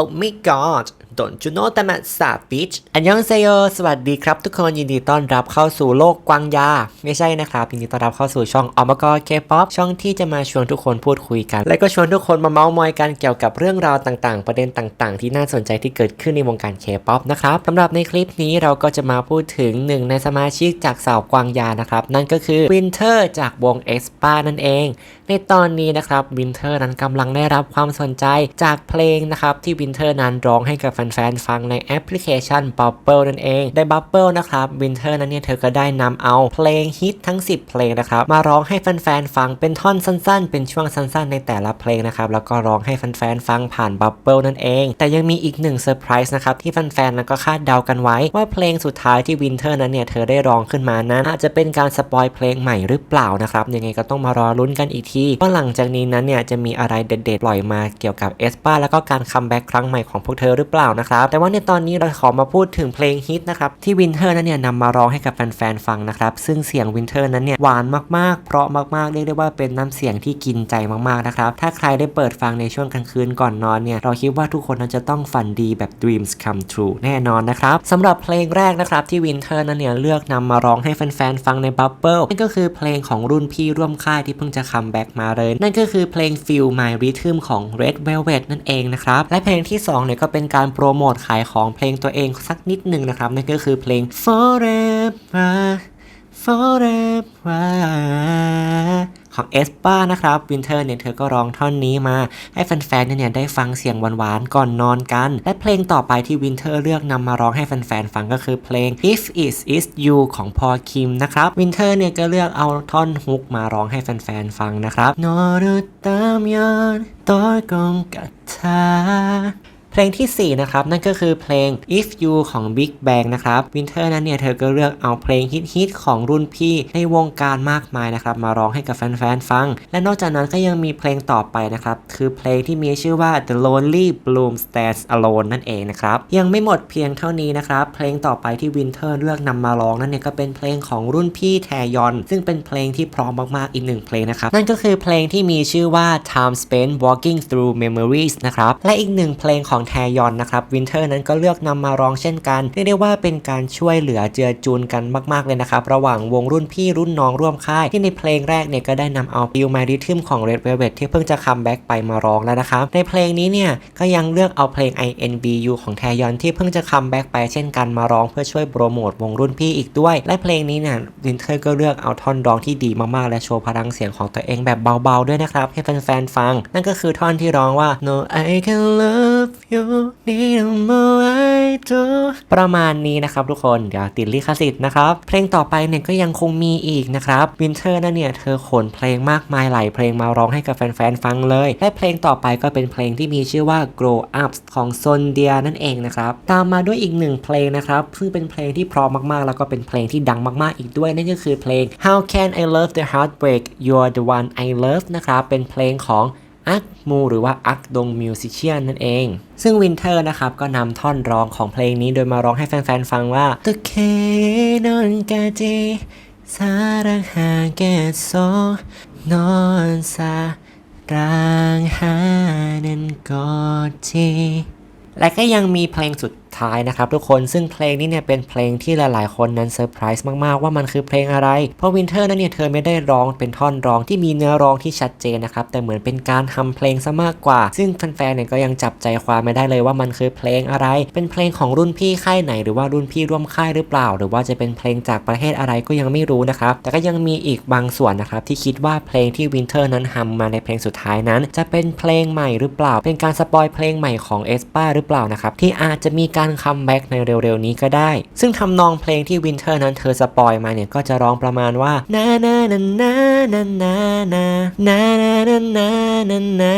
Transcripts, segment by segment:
Oh my god Don't you know that I'm a savage อันยองเซโยสวัสดีครับ ทุกคนยินดีต้อนรับเข้าสู่โลกกวางยา ไม่ใช่นะครับ ยินดีต้อนรับเข้าสู่ช่องอมกรเคป๊อปช่องที่จะมาชวนทุกคนพูดคุยกัน และก็ชวนทุกคนมาเมาส์มอยกันเกี่ยวกับเรื่องราวต่างๆ ประเด็นต่าง ๆ ที่น่าสนใจที่เกิดขึ้นในวงการเคป๊อปนะครับสำหรับในคลิปนี้เราก็จะมาพูดถึงหนึ่งในสมาชิกจากสาวกวางยานะครับนั่นก็คือวินเทอร์จากวงเอสปานั่นเอง ในตอนนี้นะครับวินเทอร์นั้นกำลังได้รับความสนใจจากเพลงนะครับที่วินเทอร์นั้นร้องให้กับแฟนๆฟังในแอปพลิเคชัน Bubble นั่นเอง ใน Bubble นะครับวินเทอร์นั้นเนี่ยเธอก็ได้นำเอาเพลงฮิตทั้ง 10 เพลงนะครับมาร้องให้แฟนๆฟังเป็นท่อนสั้นๆ เป็นช่วงสั้นๆ ในแต่ละเพลงนะครับแล้วก็ร้องให้แฟนๆฟังผ่าน Bubble นั่นเอง แต่ยังมีอีกหนึ่งเซอร์ไพรส์นะครับที่แฟนๆนั้นก็คาดเดากันไว้ ว่าเพลงสุดท้ายที่วินเทอร์นั้นเนี่ยเธอได้ร้องขึ้นมานั้นอาจจะเป็นการสปอยเพลงใหม่หรือเปล่านะครับยังไงก็ต้องมารอลุ้นกันอีกทีว่าหลังจากนี้นั้นเนี่ยจะมีอะไรเด็ดๆปล่อยมาเกี่ยวกับเอสปาแล้วก็การคัมแบ็กครั้งใหม่ของพวกเธอหรือเปล่านะครับ แต่ว่าในตอนนี้เราขอมาพูดถึงเพลงฮิตนะครับที่วินเทอร์นั้นเนี่ยนำมาร้องให้กับแฟนๆฟังนะครับซึ่งเสียงวินเทอร์นั้นเนี่ยหวานมากๆ เพราะมากๆเรียกได้ว่าเป็นน้ำเสียงที่กินใจมากๆนะครับถ้าใครได้เปิดฟังในช่วงกลางคืนก่อนนอนเนี่ยเราคิดว่าทุกคนนั้นจะต้องฝันดีแบบ dreams come true แน่นอนนะครับสำหรับเพลงแรกนะครับที่วินเทอร์นั้นเนี่ยเลือกนำมาร้องให้แฟนๆฟังใน Bubble นั่นก็คือเพลงของรุ่นพี่ร่วมค่ายที่เพิ่งจะคัมแบ็กมาเลย นั่นก็คือเพลง Feel My Rhythm ของ Red Velvet นั่นเองนะครับและเพลงที่2เนี่ยก็เป็นการโปรโมทขายของเพลงตัวเองสักนิดหนึ่งนะครับ นั่นก็คือเพลง Forever Forever ของเอสป้านะครับวินเทอร์เนี่ยเธอก็ร้องท่อนนี้มา ให้แฟนๆเนี่ยได้ฟังเสียงหวานๆก่อนนอนกัน และเพลงต่อไปที่วินเทอร์เลือกนำมาร้องให้แฟนๆฟังก็คือเพลง If It Is You ของพอคิมนะครับวินเทอร์เนี่ยก็เลือกเอาท่อนฮุกมาร้องให้แฟนๆฟังนะครับนอรุตามยอนตอกงกัตทา เพลงที่ 4 นะครับ นั่นก็คือเพลง If You ของ Big Bang นะครับวินเทอร์นั้นเนี่ย เธอก็เลือกเอาเพลงฮิตๆของรุ่นพี่ในวงการมากมายนะครับ มาร้องให้กับแฟนๆ ฟัง และนอกจากนั้นก็ยังมีเพลงต่อไปนะครับ คือเพลงที่มีชื่อว่า The Lonely Bloom Stands Alone นั่นเองนะครับ ยังไม่หมดเพียงเท่านี้นะครับ เพลงต่อไปที่วินเทอร์เลือกนำมาร้องนั่นเนี่ยก็เป็นเพลงของรุ่นพี่แทยอน ซึ่งเป็นเพลงที่พร้อมมากๆอีกหนึ่งเพลงนะครับนั่นก็คือเพลงที่มีชื่อว่า Time Spent Walking Through Memories นะครับและอีกหนึ่งเพลงของแทยอนนะครับวินเทอร์นั้นก็เลือกนำมาร้องเช่นกันเรียกได้ว่าเป็นการช่วยเหลือเจือจูนกันมาก ๆ เลยนะครับระหว่างวงรุ่นพี่รุ่นน้องร่วมค่าย ที่ในเพลงแรกเนี่ยก็ได้นำเอา Feel My Rhythm ของ Red Velvet ที่เพิ่งจะคัมแบ็กไปมาร้องแล้วนะครับในเพลงนี้เนี่ยก็ยังเลือกเอาเพลง INBU ของแทยอนที่เพิ่งจะคัมแบ็กไปเช่นกันมาร้องเพื่อช่วยโปรโมทวงรุ่นพี่อีกด้วย และเพลงนี้เนี่ยวินเทอร์ก็เลือกเอาท่อนร้องที่ดีมากๆ และโชว์พลังเสียงของตัวเองแบบเบาๆ ด้วยนะครับ ให้แฟนๆฟัง นั่นก็คือท่อนที่ร้องว่า No I can love you need no I do ประมาณนี้นะครับทุกคนเดี๋ยวติดลิขสิทธิ์นะครับ เพลงต่อไปเนี่ยก็ยังคงมีอีกนะครับวินเทอร์นั่นเนี่ยเธอขนเพลงมากมายหลายเพลงมาร้องให้กับแฟนๆฟังเลย และเพลงต่อไปก็เป็นเพลงที่มีชื่อว่า Grow Up ของซนเดียนั่นเองนะครับตามมาด้วยอีกหนึ่งเพลงนะครับซึ่งเป็นเพลงที่เพราะมากๆ แล้วก็เป็นเพลงที่ดังมากๆอีกด้วย นั่นก็คือเพลง How Can I Love the Heartbreak You're the One I Love นะครับเป็นเพลงของ อักมูหรือว่าอักดงมิวสิเชียนนั่นเอง ซึ่งวินเทอร์นะครับ ก็นำท่อนร้องของเพลงนี้โดยมาร้องให้แฟนๆ ฟังว่าตะเคนอนกาเจสารังหาแกโซนอนซารังหานันกอเจและก็ยังมีเพลงสุด ท้ายนะครับทุกคนซึ่งเพลงนี้เนี่ยเป็นเพลงที่หลายๆ คนนั้นเซอร์ไพรส์มากๆ ว่ามันคือเพลงอะไร เพราะวินเทอร์นั้นเนี่ยเธอไม่ได้ร้องเป็นท่อนร้องที่มีเนื้อร้องที่ชัดเจนนะครับแต่เหมือนเป็นการทำเพลงซะมากกว่า ซึ่งแฟนๆเนี่ยก็ยังจับใจความไม่ได้เลยว่ามันคือเพลงอะไร เป็นเพลงของรุ่นพี่ค่ายไหน หรือว่ารุ่นพี่ร่วมค่ายหรือเปล่า หรือว่าจะเป็นเพลงจากประเทศอะไรก็ยังไม่รู้นะครับแต่ก็ยังมีอีกบางส่วนนะครับที่คิดว่าเพลงที่วินเทอร์นั้นทำมาในเพลงสุดท้ายนั้น จะเป็นเพลงใหม่หรือเปล่า เป็นการสปอยเพลงใหม่ของเอสปาหรือเปล่านะครับที่อาจจะมีการการคัมแบ็กในเร็วๆนี้ก็ได้ ซึ่งทำนองเพลงที่วินเทอร์นั้นเธอสปอยมาเนี่ยก็จะร้องประมาณว่านานานานานานานานานานานานานา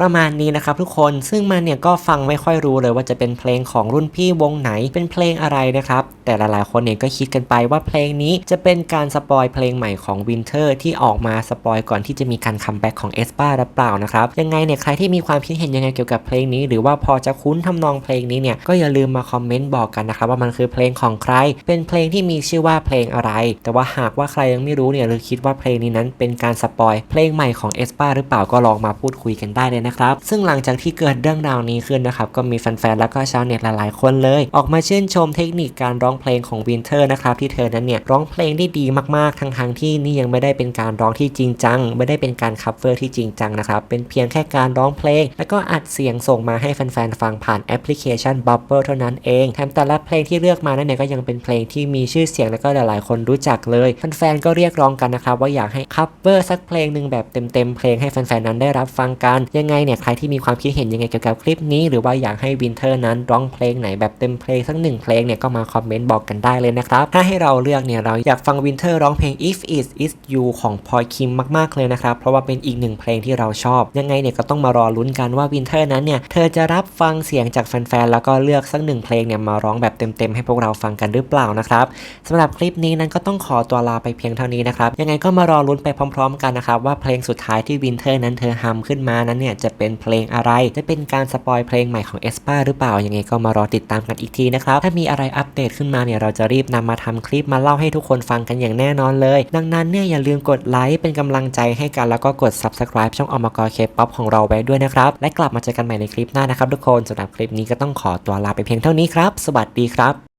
ประมาณนี้นะครับทุกคนซึ่งมันเนี่ยก็ฟังไม่ค่อยรู้เลยว่าจะเป็นเพลงของรุ่นพี่วงไหนเป็นเพลงอะไรนะครับ แต่หลายๆคนเนี่ยก็คิดกันไปว่าเพลงนี้จะเป็นการสปอยเพลงใหม่ของวินเทอร์ที่ออกมาสปอยก่อนที่จะมีการคัมแบ็กของเอสปาหรือเปล่านะครับยังไงเนี่ยใครที่มีความคิดเห็นยังไงเกี่ยวกับเพลงนี้ หรือว่าพอจะคุ้นทำนองเพลงนี้เนี่ยก็อย่าลืมมาคอมเมนต์บอกกันนะครับว่ามันคือเพลงของใคร เป็นเพลงที่มีชื่อว่าเพลงอะไร แต่ว่าหากว่าใครยังไม่รู้เนี่ยหรือคิดว่าเพลงนี้นั้นเป็นการสปอยเพลงใหม่ของเอสปาหรือเปล่าก็ลองมาพูดคุยกันได้เลยนะครับ ซึ่งหลังจากที่เกิดเรื่องราวนี้ขึ้นนะครับก็มีแฟนๆแล้วก็ชาวเน็ตหลายๆคนเลย ออกมาชื่นชมเทคนิคการร้องเพลงของวินเทอร์นะครับที่เธอนั้นเนี่ยร้องเพลงได้ดีมากๆ ทั้งๆที่นี่ยังไม่ได้เป็นการร้องที่จริงจัง ไม่ได้เป็นการคัฟเวอร์ที่จริงจังนะครับเป็นเพียงแค่การร้องเพลง แล้วก็อัดเสียงส่งมาให้แฟนๆฟังผ่านแอปพลิเคชัน Bubble เท่านั้นเองแถมแต่ละเพลงที่เลือกมานั้นเนี่ยก็ยังเป็นเพลงที่มีชื่อเสียงแล้วก็หลายๆ คนรู้จักเลยแฟนๆก็เรียกร้องกันนะครับว่าอยากให้คัฟเวอร์สักเพลงหนึ่งแบบเต็มๆเพลงให้แฟนๆนั้นได้รับฟังกันยังไงเนี่ยใครที่มีความคิดเห็นยังไงเกี่ยวกับคลิปนี้ หรือว่าอยากให้วินเทอร์นั้นร้องเพลงไหนแบบเต็มเพลงสักหนึ่งเพลงเนี่ยก็มาคอมเมนต์บอกกันได้เลยนะครับถ้าให้เราเลือกเนี่ยเราอยากฟังวินเทอร์ร้องเพลง If It Is You ของพอยคิมมากๆเลยนะครับเพราะว่าเป็นอีกหนึ่งเพลงที่เราชอบ ยังไงเนี่ยก็ต้องมารอลุ้นกันว่าวินเทอร์นั้นเนี่ยเธอจะรับฟังเสียงจากแฟนๆแล้วก็เลือกสักหนึ่งเพลงเนี่ยมาร้องแบบเต็มๆให้พวกเราฟังกันหรือเปล่านะครับสำหรับคลิปนี้นั้นก็ต้องขอตัวลาไปเพียงเท่านี้นะครับยังไงก็มารอลุ้นไปพร้อม ๆ กันนะครับว่าเพลงสุดท้ายที่วินเทอร์นั้นเธอฮัมขึ้นมานั้นเนี่ยจะเป็นเพลงอะไรจะเป็นการสปอยเพลงใหม่ของเอสปาหรือเปล่ายังไงก็มารอติดตามกันอีกทีนะครับถ้ามีอะไรอัปเดตขึ้นมาเนี่ยเราจะรีบนำมาทำคลิปมาเล่าให้ทุกคนฟังกันอย่างแน่นอนเลย ดังนั้นเนี่ยอย่าลืมกดไลค์เป็นกำลังใจให้กันแล้วก็กด subscribe ช่องอมกรเคป๊อปของเราไว้ด้วยนะครับและกลับมาเจอกันใหม่ในคลิปหน้านะครับทุกคนสำหรับคลิปนี้ก็ต้องขอตัวลาไปเพียงเท่านี้ครับ สวัสดีครับ